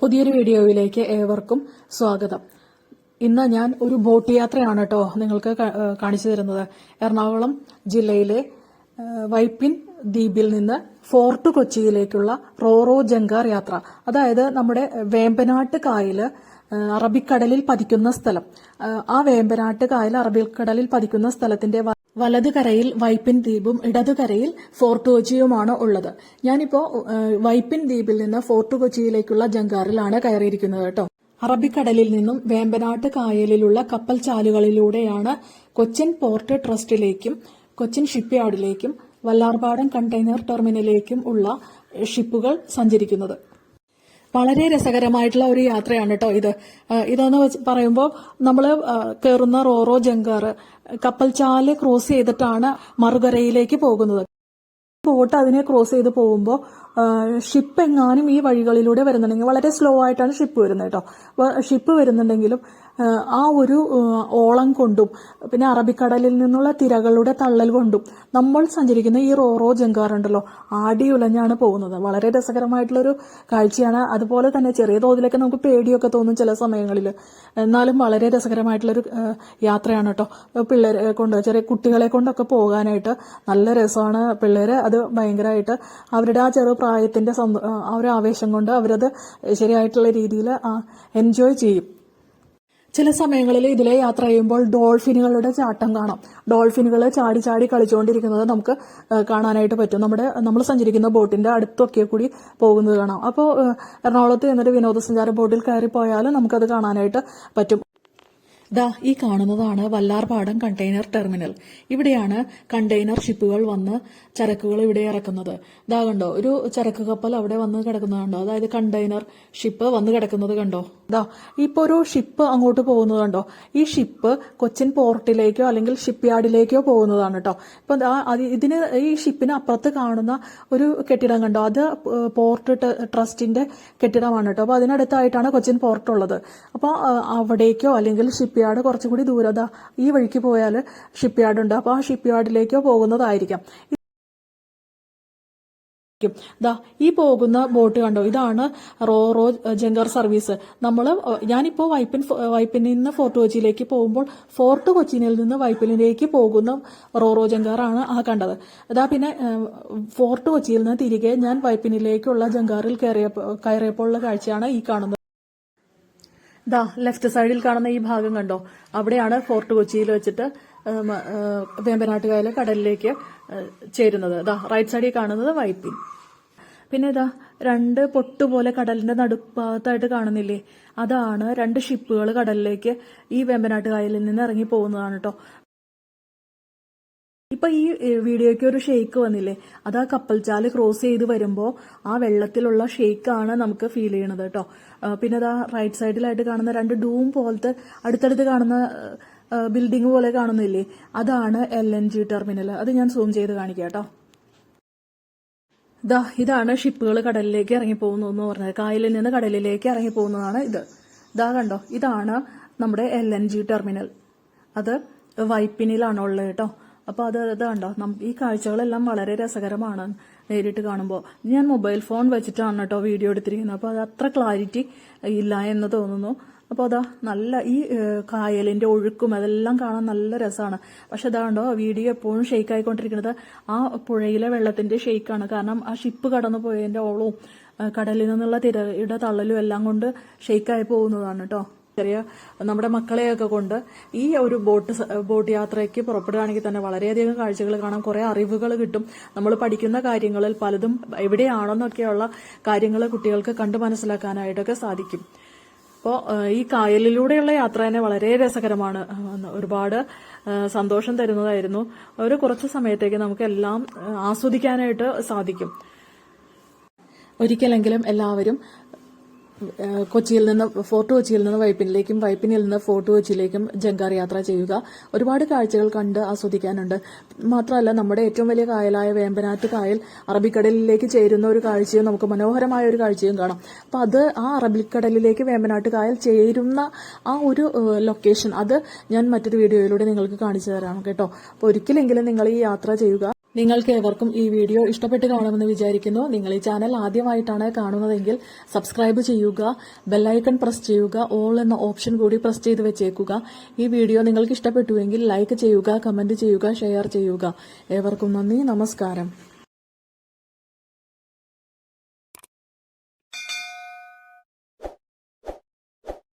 പുതിയൊരു വീഡിയോയിലേക്ക് ഏവർക്കും സ്വാഗതം. ഇന്ന് ഞാൻ ഒരു ബോട്ട് യാത്രയാണ് കേട്ടോ നിങ്ങൾക്ക് കാണിച്ചു തരുന്നത്. എറണാകുളം ജില്ലയിലെ വൈപ്പിൻ ദ്വീപിൽ നിന്ന് ഫോർട്ട് കൊച്ചിയിലേക്കുള്ള റോറോ ജങ്കാർ യാത്ര. അതായത് നമ്മുടെ വേമ്പനാട്ട് കായൽ അറബിക്കടലിൽ പതിക്കുന്ന സ്ഥലം. ആ വേമ്പനാട്ട് കായൽ അറബിക്കടലിൽ പതിക്കുന്ന സ്ഥലത്തിന്റെ വലത് കരയിൽ വൈപ്പിൻ ദ്വീപും ഇടതു കരയിൽ ഫോർട്ട് കൊച്ചിയുമാണ് ഉള്ളത്. ഞാനിപ്പോ വൈപ്പിൻ ദ്വീപിൽ നിന്ന് ഫോർട്ട് കൊച്ചിയിലേക്കുള്ള ജങ്കാറിലാണ് കയറിയിരിക്കുന്നത് കേട്ടോ. അറബിക്കടലിൽ നിന്നും വേമ്പനാട്ട് കായലിലുള്ള കപ്പൽ ചാലുകളിലൂടെയാണ് കൊച്ചിൻ പോർട്ട് ട്രസ്റ്റിലേക്കും കൊച്ചിൻ ഷിപ്പ്യാർഡിലേക്കും വല്ലാർപാടം കണ്ടെയ്നർ ടെർമിനലിലേക്കും ഉള്ള ഷിപ്പുകൾ സഞ്ചരിക്കുന്നത്. വളരെ രസകരമായിട്ടുള്ള ഒരു യാത്രയാണ് കേട്ടോ ഇത്. ഇതെന്ന് വെച്ച് പറയുമ്പോൾ നമ്മൾ കയറുന്ന റോറോ ജങ്കാർ കപ്പൽ ചാൽ ക്രോസ് ചെയ്തിട്ടാണ് മറുകരയിലേക്ക് പോകുന്നത്. ബോട്ട് അതിനെ ക്രോസ് ചെയ്ത് പോകുമ്പോൾ ഷിപ്പ് എങ്ങാനും ഈ വഴികളിലൂടെ വരുന്നുണ്ടെങ്കിൽ വളരെ സ്ലോ ആയിട്ടാണ് ഷിപ്പ് വരുന്നത് കേട്ടോ ഷിപ്പ് വരുന്നുണ്ടെങ്കിലും ആ, ഒരു ഓളം കൊണ്ടും പിന്നെ അറബിക്കടലിൽ നിന്നുള്ള തിരകളുടെ തള്ളൽ കൊണ്ടും നമ്മൾ സഞ്ചരിക്കുന്ന ഈ റോറോ ജങ്കാറുണ്ടല്ലോ ആടി ഉലഞ്ഞാണ് പോകുന്നത്. വളരെ രസകരമായിട്ടുള്ളൊരു കാഴ്ചയാണ്. അതുപോലെ തന്നെ ചെറിയ തോതിലൊക്കെ നമുക്ക് പേടിയൊക്കെ തോന്നും ചില സമയങ്ങളിൽ എന്നാലും വളരെ രസകരമായിട്ടുള്ളൊരു യാത്രയാണ് കേട്ടോ. പിള്ളേരെ കൊണ്ട് ചെറിയ കുട്ടികളെ കൊണ്ടൊക്കെ പോകാനായിട്ട് നല്ല രസമാണ് പിള്ളേരെ. അത് ഭയങ്കരമായിട്ട് അവരുടെ ആ ചെറു പ്രായത്തിന്റെ സന്തോ- ആ ഒരു ആവേശം കൊണ്ട് അവരത് ശരിയായിട്ടുള്ള രീതിയിൽ എൻജോയ് ചെയ്യും. ചില സമയങ്ങളിൽ ഇതിലെ യാത്ര ചെയ്യുമ്പോൾ ഡോൾഫിനുകളുടെ ചാട്ടം കാണാം. ഡോൾഫിനുകൾ ചാടി ചാടി കളിച്ചുകൊണ്ടിരിക്കുന്നത് നമുക്ക് കാണാനായിട്ട് പറ്റും. നമ്മുടെ നമ്മൾ സഞ്ചരിക്കുന്ന ബോട്ടിന്റെ അടുത്തൊക്കെ കൂടി പോകുന്നത് കാണാം. അപ്പോൾ എറണാകുളത്ത് എന്നൊരു വിനോദസഞ്ചാര ബോട്ടിൽ കയറി പോയാലും നമുക്കത് കാണാനായിട്ട് പറ്റും. ദാ ഈ കാണുന്നതാണ് വല്ലാർപാടം കണ്ടെയ്നർ ടെർമിനൽ ഇവിടെയാണ് കണ്ടെയ്നർ ഷിപ്പുകൾ വന്ന് ചരക്കുകൾ ഇവിടെ ഇറക്കുന്നത്. ദാ കണ്ടോ ഒരു ചരക്ക് കപ്പൽ അവിടെ വന്ന് കിടക്കുന്നത് കണ്ടോ? അതായത് കണ്ടെയ്നർ ഷിപ്പ് വന്ന് കിടക്കുന്നത് കണ്ടോ? ദാ ഇപ്പൊ ഒരു ഷിപ്പ് അങ്ങോട്ട് പോകുന്നത് കണ്ടോ? ഈ ഷിപ്പ് കൊച്ചിൻ പോർട്ടിലേക്കോ അല്ലെങ്കിൽ ഷിപ്പ് യാർഡിലേക്കോ പോകുന്നതാണ് കേട്ടോ ഇപ്പൊ ഇതിന് ഈ ഷിപ്പിന് അപ്പുറത്ത് കാണുന്ന ഒരു കെട്ടിടം കണ്ടോ? അത് പോർട്ട് ട്രസ്റ്റിന്റെ കെട്ടിടമാണ് കേട്ടോ അപ്പൊ അതിനടുത്തായിട്ടാണ് കൊച്ചിൻ പോർട്ട് ഉള്ളത്. അപ്പോൾ അവിടേക്കോ അല്ലെങ്കിൽ ഷിപ്പ് യാർഡ് കുറച്ചുകൂടി ദൂരത ഈ വഴിക്ക് പോയാൽ ഷിപ്പ് യാർഡ് ഉണ്ട് അപ്പോൾ ആ ഷിപ്പ് യാർഡിലേക്കോ പോകുന്നതായിരിക്കാം ും. ദാ ഈ പോകുന്ന ബോട്ട് കണ്ടോ? ഇതാണ് റോ റോ ജങ്കർ സർവീസ്. നമ്മൾ ഞാനിപ്പോ വൈപ്പിൻ വൈപ്പിനിൽ നിന്ന് ഫോർട്ട് കൊച്ചിയിലേക്ക് പോകുമ്പോൾ ഫോർട്ട് കൊച്ചിയിൽ നിന്ന് വൈപ്പിനിലേക്ക് പോകുന്ന റോ റോ ജങ്കാറാണ് ആ കണ്ടത്. അതാ പിന്നെ ഫോർട്ട് കൊച്ചിയിൽ നിന്ന് തിരികെ ഞാൻ വൈപ്പിനിലേക്കുള്ള ജങ്കാറിൽ കയറിയപ്പോൾ ഉള്ള കാഴ്ചയാണ് ഈ കാണുന്നത്. ദാ ലെഫ്റ്റ് സൈഡിൽ കാണുന്ന ഈ ഭാഗം കണ്ടോ? അവിടെയാണ് ഫോർട്ട് കൊച്ചിയിൽ വെച്ചിട്ട് വേമ്പനാട്ടുകായലെ കടലിലേക്ക് ചേരുന്നത്. ദാ റൈറ്റ് സൈഡിൽ കാണുന്നത് വൈപ്പിൻ. പിന്നെ ഇതാ രണ്ട് പൊട്ടുപോലെ കടലിന്റെ നടുഭാഗത്തായിട്ട് കാണുന്നില്ലേ? അതാണ് രണ്ട് ഷിപ്പുകൾ കടലിലേക്ക് ഈ വേമ്പനാട്ട് കായലിൽ നിന്ന് ഇറങ്ങി പോകുന്നതാണ് കേട്ടോ ഇപ്പൊ ഈ വീഡിയോയ്ക്ക് ഒരു ഷെയ്ക്ക് വന്നില്ലേ? അത് ആ കപ്പൽച്ചാൽ ക്രോസ് ചെയ്ത് വരുമ്പോ ആ വെള്ളത്തിലുള്ള ഷെയ്ക്കാണ് നമുക്ക് ഫീൽ ചെയ്യണത് കേട്ടോ പിന്നെ അതാ റൈറ്റ് സൈഡിലായിട്ട് കാണുന്ന രണ്ട് ഡൂം പോലത്തെ അടുത്തടുത്ത് കാണുന്ന ബിൽഡിംഗ് പോലെ കാണുന്നില്ലേ? അതാണ് എൽ എൻ ജി ടെർമിനൽ അത് ഞാൻ സൂം ചെയ്ത് കാണിക്കാം കേട്ടോ ദാ ഇതാണ് ഷിപ്പുകൾ കടലിലേക്ക് ഇറങ്ങി പോകുന്നതെന്ന് പറഞ്ഞത്. കായലിൽ നിന്ന് കടലിലേക്ക് ഇറങ്ങി പോകുന്നതാണ് ഇത്. ദാ കണ്ടോ ഇതാണ് നമ്മുടെ എൽ എൻ ജി ടെർമിനൽ അത് വൈപ്പിനിലാണ് ഉള്ളത് കേട്ടോ അപ്പൊ അത് ഇത് കണ്ടോ? നമുക്ക് ഈ കാഴ്ചകളെല്ലാം വളരെ രസകരമാണ് നേരിട്ട് കാണുമ്പോൾ ഞാൻ മൊബൈൽ ഫോൺ വെച്ചിട്ടാണ് കേട്ടോ വീഡിയോ എടുത്തിരിക്കുന്നത്. അപ്പോൾ അത് അത്ര ക്ലാരിറ്റി ഇല്ല എന്ന് തോന്നുന്നു. അപ്പോൾ അതാ നല്ല ഈ കായലിന്റെ ഒഴുക്കും അതെല്ലാം കാണാൻ നല്ല രസമാണ് പക്ഷെ അതാണ്ടോ വീഡിയോ എപ്പോഴും ഷെയ്ക്ക് ആയിക്കൊണ്ടിരിക്കുന്നത് ആ പുഴയിലെ വെള്ളത്തിന്റെ ഷെയ്ക്കാണ്. കാരണം ആ ഷിപ്പ് കടന്നു പോയതിന്റെ ഓളവും കടലിൽ നിന്നുള്ള തിരയുടെ തള്ളലും എല്ലാം കൊണ്ട് ഷെയ്ക്കായി പോകുന്നതാണ് കേട്ടോ. ചെറിയ നമ്മുടെ മക്കളെയൊക്കെ കൊണ്ട് ഈ ഒരു ബോട്ട് ബോട്ട് യാത്രയ്ക്ക് പുറപ്പെടുകയാണെങ്കിൽ തന്നെ വളരെയധികം കാഴ്ചകൾ കാണാം. കുറെ അറിവുകൾ കിട്ടും. നമ്മൾ പഠിക്കുന്ന കാര്യങ്ങളിൽ പലതും എവിടെയാണെന്നൊക്കെയുള്ള കാര്യങ്ങൾ കുട്ടികൾക്ക് കണ്ടു മനസ്സിലാക്കാനായിട്ടൊക്കെ സാധിക്കും. അപ്പോൾ ഈ കായലിലൂടെയുള്ള യാത്ര തന്നെ വളരെ രസകരമാണ്. ഒരുപാട് സന്തോഷം തരുന്നതായിരുന്നു. ഒരു കുറച്ച് സമയത്തേക്ക് നമുക്ക് എല്ലാം ആസ്വദിക്കാനായിട്ട് സാധിക്കും. ഒരിക്കലെങ്കിലും എല്ലാവരും കൊച്ചിയിൽ നിന്ന് ഫോർട്ട് കൊച്ചിയിൽ നിന്ന് വൈപ്പിനിലേക്കും വൈപ്പിനിൽ നിന്ന് ഫോർട്ട് കൊച്ചിയിലേക്കും ജങ്കാർ യാത്ര ചെയ്യുക. ഒരുപാട് കാഴ്ചകൾ കണ്ട് ആസ്വദിക്കാനുണ്ട്. മാത്രമല്ല നമ്മുടെ ഏറ്റവും വലിയ കായലായ വേമ്പനാട്ട് കായൽ അറബിക്കടലിലേക്ക് ചേരുന്ന ഒരു കാഴ്ചയും നമുക്ക് മനോഹരമായ ഒരു കാഴ്ചയും കാണാം. അപ്പൊ അത് ആ അറബിക്കടലിലേക്ക് വേമ്പനാട്ട് കായൽ ചേരുന്ന ആ ഒരു ലൊക്കേഷൻ അത് ഞാൻ മറ്റൊരു വീഡിയോയിലൂടെ നിങ്ങൾക്ക് കാണിച്ചു തരാം കേട്ടോ. അപ്പോൾ ഒരിക്കലെങ്കിലും നിങ്ങൾ ഈ യാത്ര ചെയ്യുക. നിങ്ങൾക്ക് ഏവർക്കും ഈ വീഡിയോ ഇഷ്ടപ്പെട്ട് കാണുമെന്ന് വിചാരിക്കുന്നു. നിങ്ങൾ ഈ ചാനൽ ആദ്യമായിട്ടാണ് കാണുന്നതെങ്കിൽ സബ്സ്ക്രൈബ് ചെയ്യുക ബെല്ലൈക്കൺ പ്രസ് ചെയ്യുക ഓൾ എന്ന ഓപ്ഷൻ കൂടി പ്രസ് ചെയ്ത് വെച്ചേക്കുക. ഈ വീഡിയോ നിങ്ങൾക്ക് ഇഷ്ടപ്പെട്ടുവെങ്കിൽ ലൈക്ക് ചെയ്യുക കമന്റ് ചെയ്യുക ഷെയർ ചെയ്യുക. ഏവർക്കും നന്ദി നമസ്കാരം.